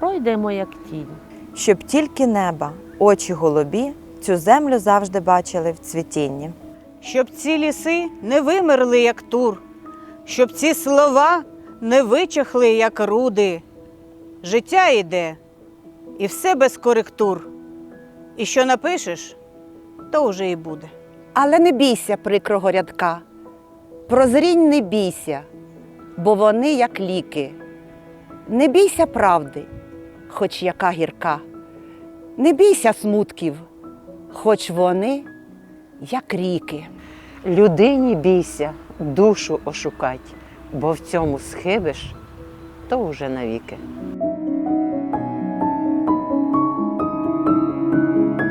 пройдемо як тінь. щоб тільки неба, очі голубі, цю землю завжди бачили в цвітінні. щоб ці ліси не вимерли, як тур, щоб ці слова не вичахли, як руди. Життя йде, і все без коректур. І що напишеш, то вже і буде. Але не бійся прикрого рядка, прозрінь не бійся, бо вони як ліки. Не бійся правди, хоч яка гірка. Не бійся смутків, хоч вони як ріки. Людині бійся, душу ошукать, бо в цьому схибиш, то уже навіки.